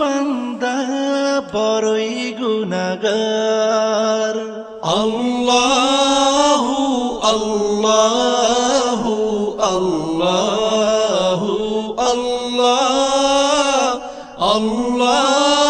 বান্দা বড়ই গুনাগার। আল্লাহ আল্লাহ আল্লাহ আল্লাহ আল্লাহ।